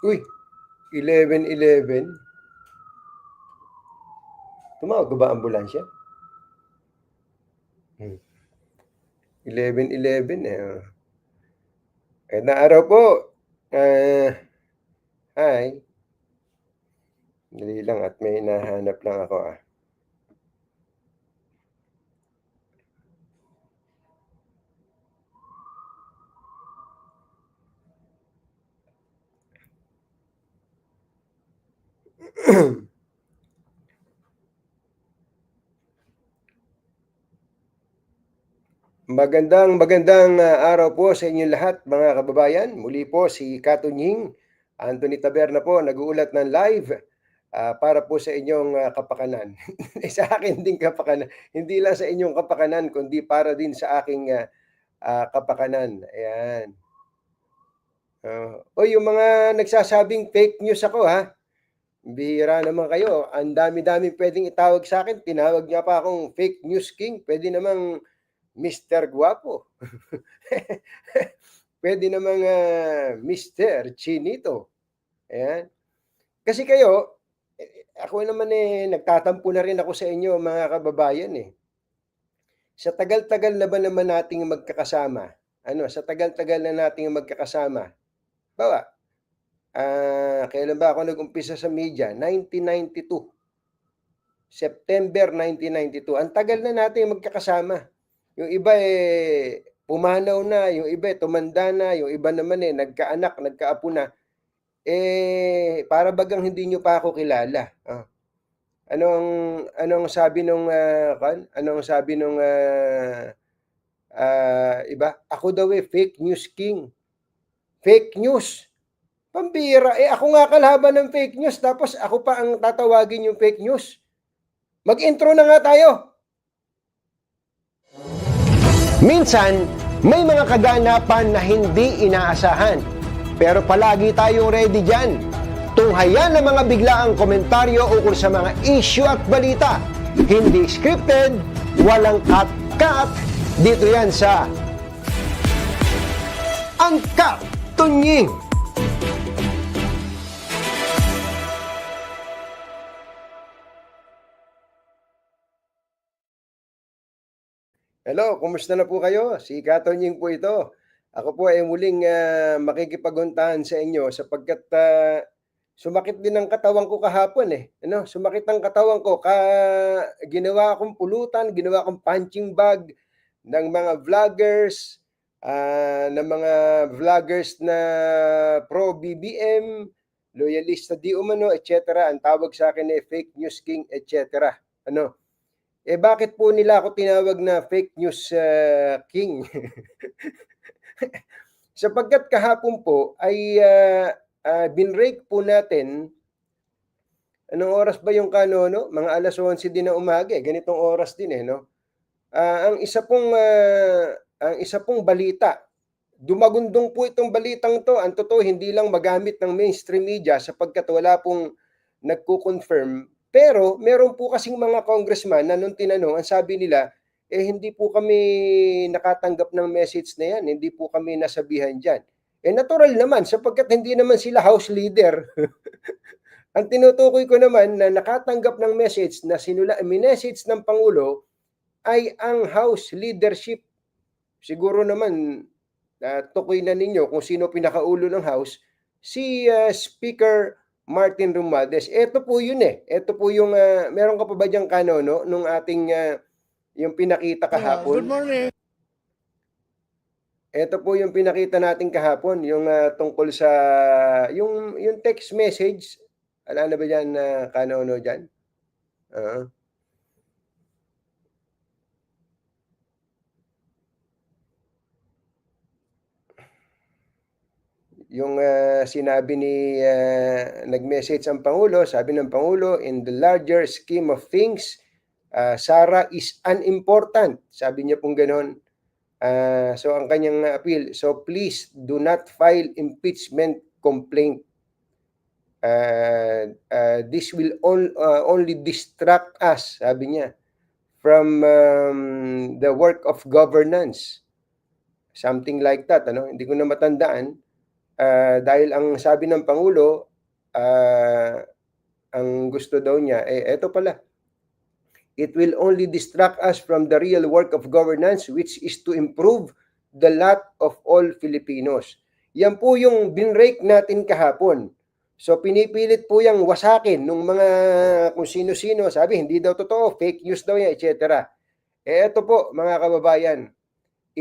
Uy, 11-11. Tumawag ba ambulansya? Hmm. 11-11 eh. Oh. Magandang araw po. Ah, hi. Dali lang at may hinahanap lang ako ah. Magandang magandang uh, araw po sa inyong lahat mga kababayan. Muli po si Katunying Anthony Taberna po nag-uulat ng live uh, para po sa inyong uh, kapakanan. sa akin din kapakanan. Hindi lang sa inyong kapakanan kundi para din sa aking uh, uh, kapakanan. Ayan. Uh, o yung mga nagsasabing fake news ako ha. Bihira naman kayo. Ang dami-dami pwedeng itawag sa akin. Tinawag niya pa akong fake news king. Pwede namang Mr. Guapo. Pwede namang uh, Mr. Chinito. Ayan. Kasi kayo, eh, ako naman eh, nagtatampo na rin ako sa inyo mga kababayan eh. Sa tagal-tagal na ba naman nating magkakasama? Ano, sa tagal-tagal na nating magkakasama? Bawa, uh, kailan ba ako nag-umpisa sa media? 1992. September 1992. Ang tagal na natin magkakasama. Yung iba eh pumanaw na, yung iba eh tumanda na, yung iba naman eh nagkaanak, nagkaapo na. Eh para bagang hindi nyo pa ako kilala. Oh. Anong anong sabi nung uh, kan? Anong sabi nung uh, uh, iba? Ako daw eh fake news king. Fake news. Pambira. Eh ako nga kalaban ng fake news tapos ako pa ang tatawagin yung fake news. Mag-intro na nga tayo. Minsan, may mga kaganapan na hindi inaasahan. Pero palagi tayong ready dyan. Tunghayan ng mga biglaang komentaryo ukol sa mga issue at balita. Hindi scripted, walang cut-cut. Dito yan sa Angkat Tunying. Hello, kumusta na po kayo? Si Katonying po ito. Ako po ay muling uh, makikipaguntahan sa inyo sapagkat uh, sumakit din ang katawan ko kahapon eh. Ano, sumakit ang katawan ko ka ginawa akong pulutan, ginawa akong punching bag ng mga vloggers, uh, ng mga vloggers na pro BBM, loyalista di umano, etc. Ang tawag sa akin ay fake news king, etc. Ano? Eh bakit po nila ako tinawag na fake news uh, king? Sapagkat kahapon po ay uh, uh, binrake po natin Anong oras ba yung kanono? Mga alas 11 din ng umaga, eh. ganitong oras din eh, no? Uh, ang isa pong uh, ang isa pong balita. Dumagundong po itong balitang to. Ang totoo hindi lang magamit ng mainstream media sapagkat wala pong nagko-confirm pero meron po kasing mga congressman na nung tinanong, ang sabi nila, eh hindi po kami nakatanggap ng message na yan, hindi po kami nasabihan dyan. Eh natural naman, sapagkat hindi naman sila house leader. ang tinutukoy ko naman na nakatanggap ng message na sinula, message ng Pangulo ay ang house leadership. Siguro naman, uh, tukoy na ninyo kung sino pinakaulo ng house, si uh, Speaker Martin Romualdez. Ito po yun eh. Ito po yung, uh, meron ka pa ba diyang kanono nung ating, uh, yung pinakita kahapon? Good morning. Ito po yung pinakita natin kahapon, yung uh, tungkol sa, yung, yung text message. Ala na ba dyan na uh, kanono dyan? Uh, yung uh, sinabi ni uh, nag-message ang pangulo, sabi ng pangulo in the larger scheme of things, uh, Sara is unimportant. Sabi niya pong ganoon. Uh, so ang kanyang appeal, so please do not file impeachment complaint. Uh, uh, this will on, uh, only distract us, sabi niya, from um, the work of governance. Something like that, ano? Hindi ko na matandaan Ah, dahil ang sabi ng Pangulo, ah, ang gusto daw niya, eh eto pala. It will only distract us from the real work of governance which is to improve the lot of all Filipinos. Yan po yung binrake natin kahapon. So pinipilit po yung wasakin nung mga kung sino-sino, sabi hindi daw totoo, fake news daw yan, etc. Eh eto po mga kababayan,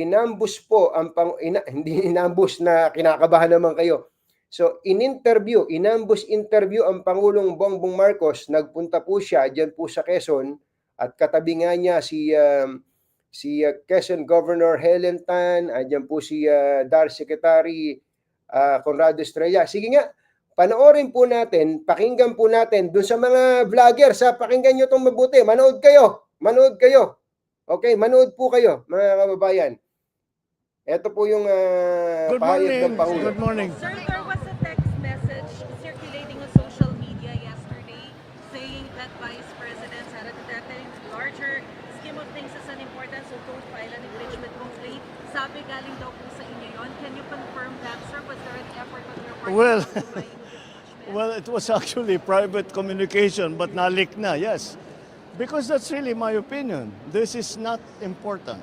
inambus po ang pang, ina, hindi inambus na kinakabahan naman kayo. So in-interview, inambus interview ang Pangulong Bongbong Marcos, nagpunta po siya diyan po sa Quezon at katabi nga niya si um, si uh, Quezon Governor Helen Tan, andyan po si uh, DAR Secretary uh, Conrado Estrella. Sige nga, panoorin po natin, pakinggan po natin dun sa mga vlogger, sa pakinggan nyo itong mabuti. Manood kayo, manood kayo. Okay, manood po kayo, mga kababayan. Ito po yung uh, Good pahayag morning. ng Pangulo. Good morning. Sir, there was a text message circulating on social media yesterday saying that Vice President Sara Duterte's larger scheme of things is unimportant so don't file an impeachment complaint. Sabi galing daw po sa inyo yon. Can you confirm that, sir? Was there an effort on your part Well? Well, it was actually private communication, but nalik na, yes. Because that's really my opinion. This is not important.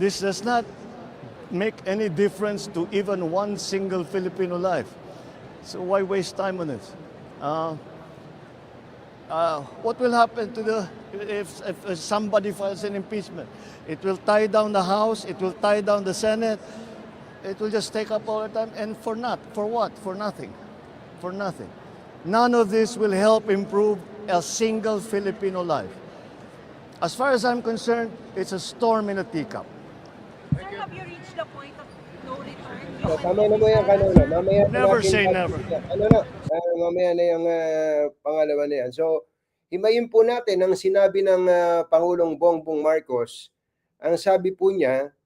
This does not make any difference to even one single Filipino life. So why waste time on it? Uh, uh, what will happen to the if, if somebody files an impeachment? It will tie down the House. It will tie down the Senate. It will just take up all the time, and for not for what? For nothing, for nothing. None of this will help improve a single Filipino life. As far as I'm concerned, it's a storm in a teacup. So, tama na mo yan kanina. Mamaya Never say yan. never. Ano na, ah, mamaya na yung ah, pangalawa na yan. So, himayin po natin ang sinabi ng ah, Pangulong Bongbong Marcos. Ang sabi po niya,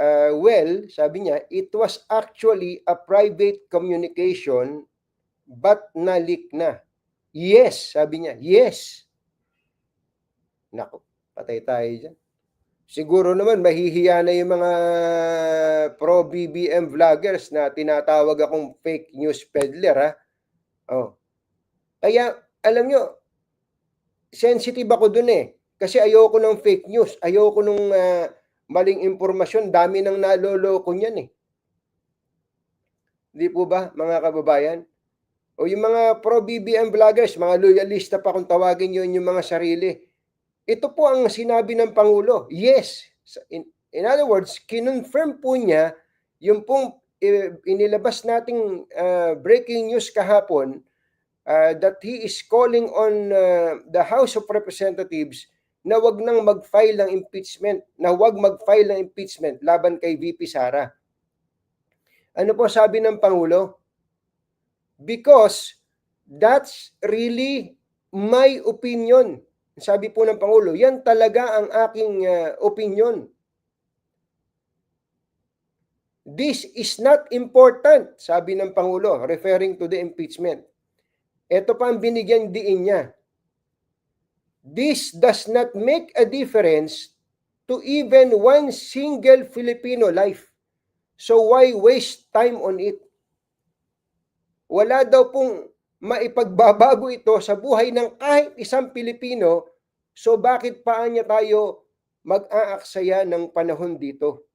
ah, well, sabi niya, it was actually a private communication but nalik na. Yes, sabi niya, yes. Nako, patay tayo dyan. Siguro naman mahihiya na yung mga pro-BBM vloggers na tinatawag akong fake news peddler ha. Oh. Kaya alam nyo, sensitive ako dun eh. Kasi ayoko ng fake news, ayoko nung ah, maling impormasyon, dami nang naloloko niyan eh. Di po ba mga kababayan? O yung mga pro-BBM vloggers, mga loyalista pa kung tawagin yun yung mga sarili. Ito po ang sinabi ng Pangulo. Yes. In, in other words, kinonfirm po niya yung pong eh, inilabas nating uh, breaking news kahapon uh, that he is calling on uh, the House of Representatives na wag nang mag-file ng impeachment, na wag mag-file ng impeachment laban kay VP Sara. Ano po sabi ng Pangulo? Because that's really my opinion. Sabi po ng Pangulo, yan talaga ang aking uh, opinion. This is not important, sabi ng Pangulo, referring to the impeachment. Ito pa ang binigyan diin niya. This does not make a difference to even one single Filipino life. So why waste time on it? Wala daw pong maipagbabago ito sa buhay ng kahit isang Pilipino, so bakit pa niya tayo mag-aaksaya ng panahon dito?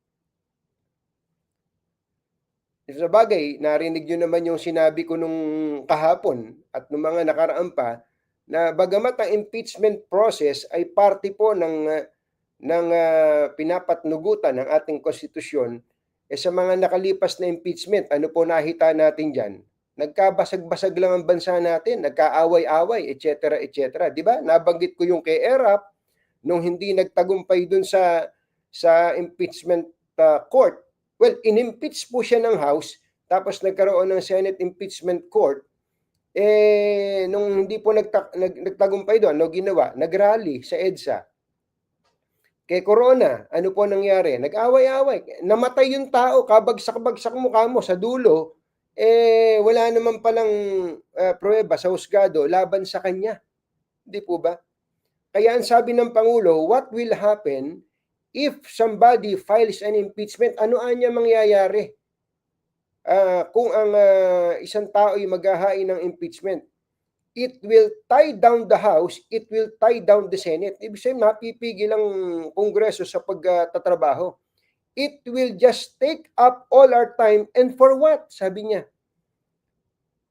Sa bagay, narinig nyo naman yung sinabi ko nung kahapon at nung mga nakaraan pa, na bagamat ang impeachment process ay parte po ng, ng uh, pinapatnugutan ng ating konstitusyon, eh sa mga nakalipas na impeachment, ano po nakita natin dyan? Nagkabasag-basag lang ang bansa natin, nagkaaway-away, etc., etc. 'Di ba? Nabanggit ko yung kay ERAP nung hindi nagtagumpay dun sa sa impeachment uh, court. Well, inimpeach po siya ng House, tapos nagkaroon ng Senate impeachment court. Eh nung hindi po nagta- nag, nagtagumpay doon, ano ginawa? Nagrally sa EDSA. Kay Corona, ano po nangyari? Nag-away-away. Namatay yung tao, kabagsak-bagsak mukha mo sa dulo, eh wala naman palang uh, pruweba sa husgado laban sa kanya. Hindi po ba? Kaya ang sabi ng Pangulo, what will happen if somebody files an impeachment? Ano anya mangyayari? ah, kung ang ah, isang tao ay maghahain ng impeachment, it will tie down the House, it will tie down the Senate. Ibig sabihin, mapipigil ang Kongreso sa pagtatrabaho. It will just take up all our time and for what? Sabi niya.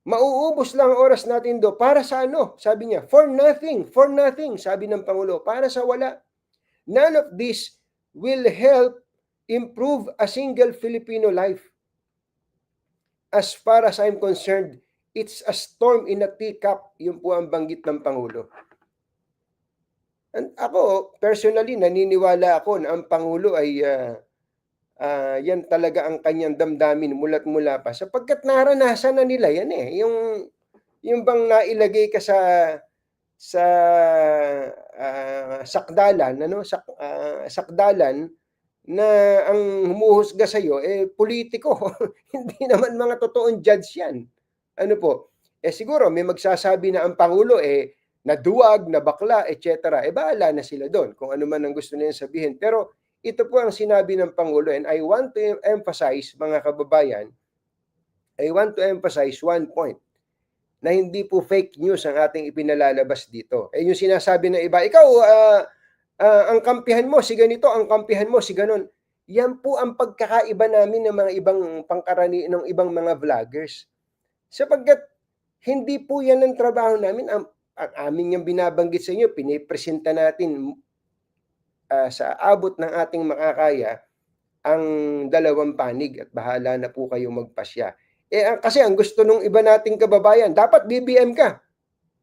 Mauubos lang ang oras natin do. Para sa ano? Sabi niya. For nothing. For nothing. Sabi ng Pangulo. Para sa wala. None of this will help improve a single Filipino life. As far as I'm concerned, it's a storm in a teacup. Yun po ang banggit ng Pangulo. And ako, personally, naniniwala ako na ang Pangulo ay ah, ah, yan talaga ang kanyang damdamin mula't mula pa. Sapagkat naranasan na nila yan eh. Yung, yung bang nailagay ka sa sa ah, sakdalan, ano, sak, ah, sakdalan na ang humuhusga sa iyo eh politiko. Hindi naman mga totoong judge 'yan. Ano po? Eh siguro may magsasabi na ang pangulo eh naduwag, na bakla, etc. Eh bahala na sila doon kung ano man ang gusto nilang sabihin. Pero ito po ang sinabi ng pangulo and I want to emphasize mga kababayan, I want to emphasize one point na hindi po fake news ang ating ipinalalabas dito. Eh yung sinasabi ng iba, ikaw ah, ah, ang kampihan mo si ganito, ang kampihan mo si ganon. Yan po ang pagkakaiba namin ng mga ibang pangkarani ng ibang mga vloggers. Sapagkat hindi po yan ang trabaho namin. Ang, ang amin yung binabanggit sa inyo, pinipresenta natin ah, sa abot ng ating makakaya ang dalawang panig at bahala na po kayo magpasya. Eh, ang- kasi ang gusto nung iba nating kababayan, dapat BBM ka.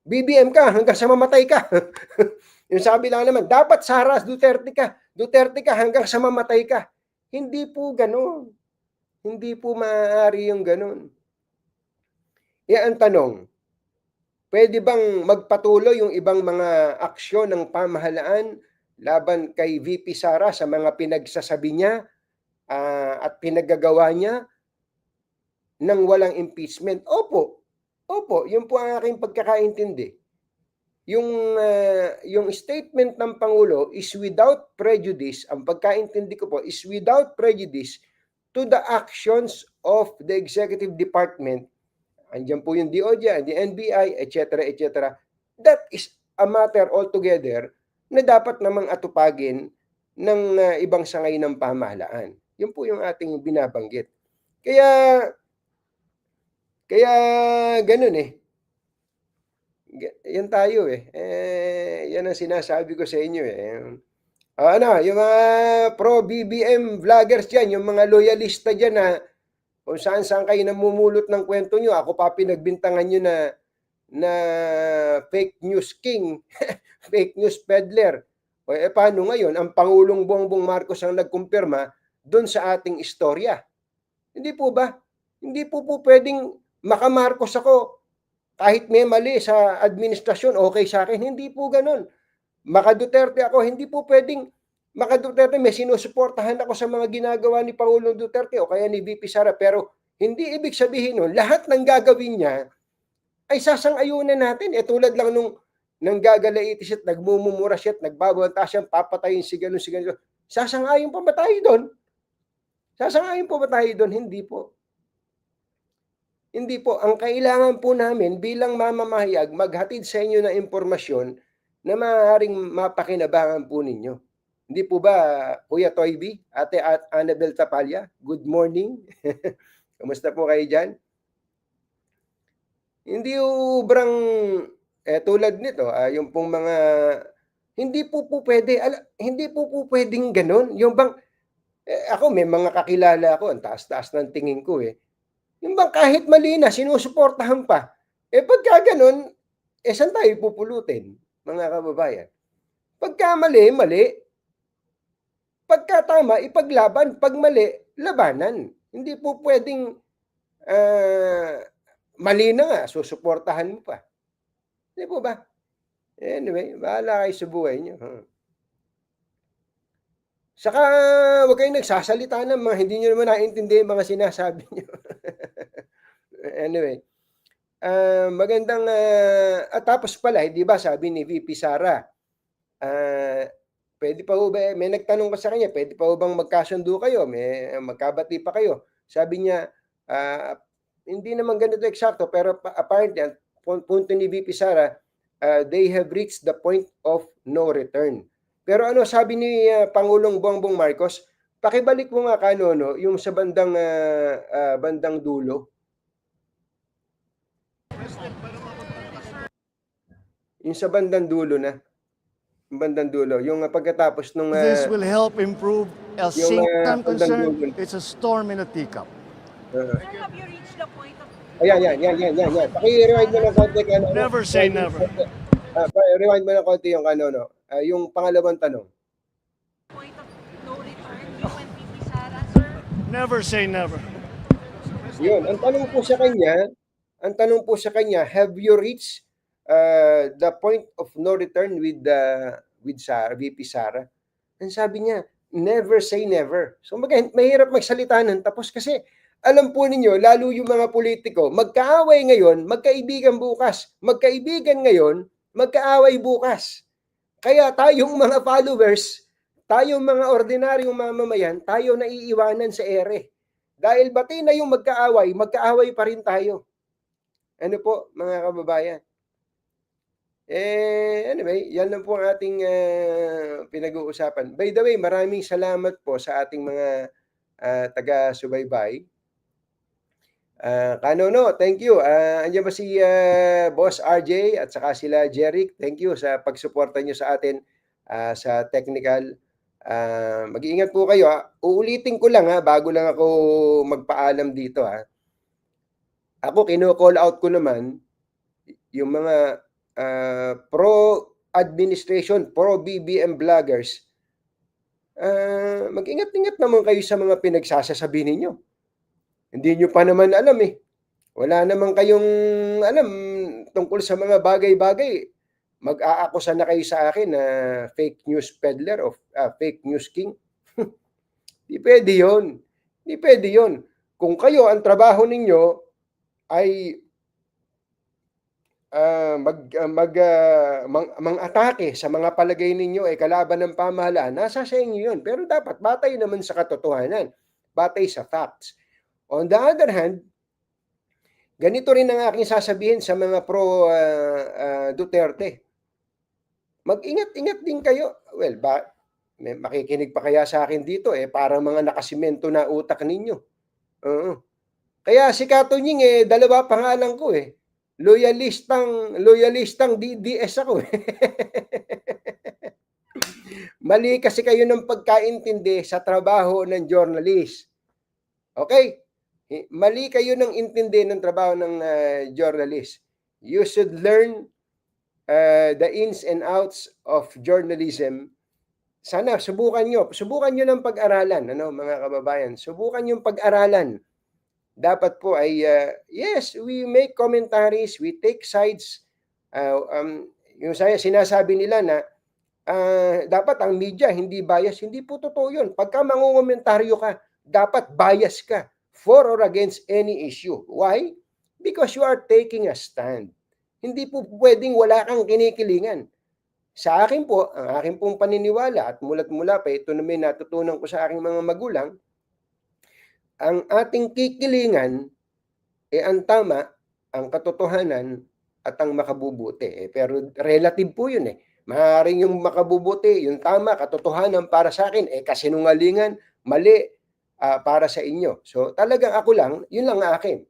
BBM ka hanggang sa mamatay ka. yung sabi lang naman, dapat Sara Duterte ka. Duterte ka hanggang sa mamatay ka. Hindi po ganoon. Hindi po maaari yung ganoon. Yan ang tanong. Pwede bang magpatuloy yung ibang mga aksyon ng pamahalaan laban kay VP Sara sa mga pinagsasabi niya ah, at pinaggagawa niya nang walang impeachment? Opo. Opo, yun po ang aking pagkakaintindi. Yung ah, yung statement ng pangulo is without prejudice, ang pagkaintindi ko po is without prejudice to the actions of the executive department. Andiyan po yung DOJ, the NBI, etc., etc. That is a matter altogether na dapat namang atupagin ng ah, ibang sangay ng pamahalaan. Yun po yung ating binabanggit. Kaya kaya ganun eh. Yan tayo eh. eh. Yan ang sinasabi ko sa inyo eh. Ah, ano, yung mga pro-BBM vloggers dyan, yung mga loyalista dyan na kung saan saan kayo namumulot ng kwento nyo, ako pa pinagbintangan nyo na na fake news king, fake news peddler. O eh, paano ngayon, ang Pangulong Bongbong Marcos ang nagkumpirma doon sa ating istorya. Hindi po ba? Hindi po po pwedeng makamarcos ako kahit may mali sa administrasyon, okay sa akin. Hindi po ganun. Maka Duterte ako, hindi po pwedeng maka Duterte may sinusuportahan ako sa mga ginagawa ni Pangulong Duterte o kaya ni VP Sara pero hindi ibig sabihin nun lahat ng gagawin niya ay sasang-ayunan natin. Eh tulad lang nung nang gagalaitis siya, at nagmumumura at nagbabanta siya, papatayin si ganun, si ganun. Sasang-ayon pa ba tayo doon? Sasang-ayon po ba tayo doon? Hindi po. Hindi po. Ang kailangan po namin bilang mamamahayag, maghatid sa inyo ng impormasyon na maaaring mapakinabangan po ninyo. Hindi po ba, Kuya Toybi, Ate At Annabel Tapalya, good morning. Kamusta po kayo dyan? Hindi ubrang eh, tulad nito, ah, yung pong mga hindi po po pwede, ala, hindi po po pwedeng ganun. Yung bang, eh, ako may mga kakilala ako, ang taas-taas ng tingin ko eh. Yung bang kahit mali na, sinusuportahan pa. Eh pagka ganun, eh saan tayo pupulutin, mga kababayan? Pagka mali, mali. Pagka tama, ipaglaban. Pag mali, labanan. Hindi po pwedeng ah, mali na nga, susuportahan mo pa. Hindi po ba? Anyway, bahala kayo sa buhay. Hmm. Saka, huwag kayong nagsasalita ng mga hindi nyo naman naiintindihan mga sinasabi niyo. anyway, ah, magandang, ah, at tapos pala, di ba, sabi ni VP Sara, ah, pwede pa ho ba, may nagtanong pa sa kanya, pwede pa ho bang magkasundo kayo, may magkabati pa kayo. Sabi niya, Ah, hindi naman ganito eksakto pero pa- apparently punto ni VP Sara, ah, they have reached the point of no return. Pero ano sabi ni ah, Pangulong Bongbong Marcos, pakibalik mo nga kanono yung sa bandang ah, ah, bandang dulo. Yung sa bandang dulo na. Bandang dulo. Yung ah, pagkatapos nung... ah, This will help improve, yung, same uh, I'm concerned, dulo. it's a storm in a teacup. ah, Sir, have you reached the point of Ayan, yan, yan, yan, yan, yan. Paki-rewind mo ng konti ka. ano, Never say ng never. konti. Ah, rewind mo ng konti yung ano, no. Ah, yung pangalawang tanong. point of no return, you and VP Sara, sir? Never say never. Yun, ang tanong po sa kanya, ang tanong po sa kanya, have you reached uh, the point of no return with the with Sara, VP Sara? Ang sabi niya, never say never. So mag mahirap magsalita nun. Tapos kasi, alam po ninyo, lalo yung mga politiko, magkaaway ngayon, magkaibigan bukas. Magkaibigan ngayon, magkaaway bukas. Kaya tayong mga followers, tayong mga ordinaryong mamamayan, tayo naiiwanan sa ere. Dahil bati na yung magkaaway, magkaaway pa rin tayo. Ano po, mga kababayan? Eh, anyway, yan lang po ang ating ah, pinag-uusapan. By the way, maraming salamat po sa ating mga ah, taga-subaybay. Ah, Kanono, thank you. Ah, andiyan ba si ah, Boss RJ at saka sila Jeric? Thank you sa pagsuporta nyo sa atin ah, sa technical. Ah, mag-iingat po kayo. ha. Uulitin ko lang ha, bago lang ako magpaalam dito ha. Ako kino-call out ko naman yung mga ah, pro administration, pro BBM vloggers. Ah, mag-ingat-ingat naman kayo sa mga pinagsasasabi ninyo. Hindi nyo pa naman alam eh. Wala naman kayong alam tungkol sa mga bagay-bagay mag-aakusa na kayo sa akin na fake news peddler of ah, fake news king. Di pwede yun. Di pwede yun. Kung kayo, ang trabaho ninyo ay ah, mag, ah, mag, ah, mang, mang-atake sa mga palagay ninyo ay kalaban ng pamahalaan, nasa sa inyo yun. Pero dapat batay naman sa katotohanan. Batay sa facts. On the other hand, ganito rin ang aking sasabihin sa mga pro ah, ah, Duterte mag-ingat-ingat din kayo. Well, ba, may makikinig pa kaya sa akin dito eh, para mga nakasimento na utak ninyo. Oo. Kaya si Katunying eh, dalawa pangalan ko eh. Loyalistang, loyalistang DDS ako eh. Mali kasi kayo ng pagkaintindi sa trabaho ng journalist. Okay? Eh, Mali kayo ng intindi ng trabaho ng ah, journalist. You should learn uh, the ins and outs of journalism, sana subukan nyo. Subukan nyo ng pag-aralan, ano, mga kababayan. Subukan yung pag-aralan. Dapat po ay, uh, yes, we make commentaries, we take sides. Uh, um, yung saya, sinasabi nila na uh, dapat ang media hindi bias. Hindi po totoo yun. Pagka mangungomentaryo ka, dapat bias ka for or against any issue. Why? Because you are taking a stand hindi po pwedeng wala kang kinikilingan. Sa akin po, ang akin pong paniniwala at mulat mula pa, ito na may natutunan ko sa aking mga magulang, ang ating kikilingan, eh ang tama, ang katotohanan, at ang makabubuti. Eh, pero relative po yun eh. Maaaring yung makabubuti, yung tama, katotohanan para sa akin, eh kasinungalingan, mali ah, para sa inyo. So talagang ako lang, yun lang ang akin.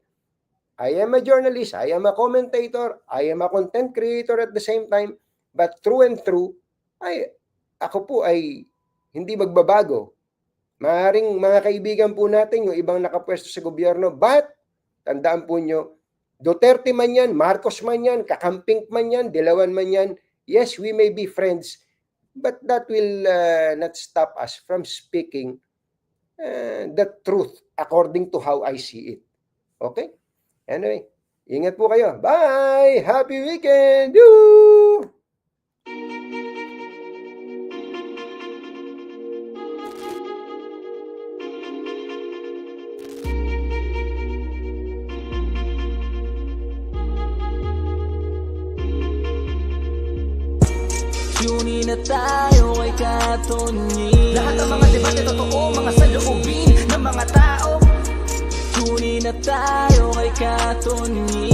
I am a journalist, I am a commentator, I am a content creator at the same time, but through and through, ay, ako po ay hindi magbabago. Maaring mga kaibigan po natin, yung ibang nakapwesto sa gobyerno, but, tandaan po nyo, Duterte man yan, Marcos man yan, Kakamping man yan, Dilawan man yan, yes, we may be friends, but that will uh, not stop us from speaking uh, the truth according to how I see it. Okay? Anyway, ingat po kayo. Bye! Happy weekend! Woo! Tunin na tayo kay Katonyi tayo kay Katuni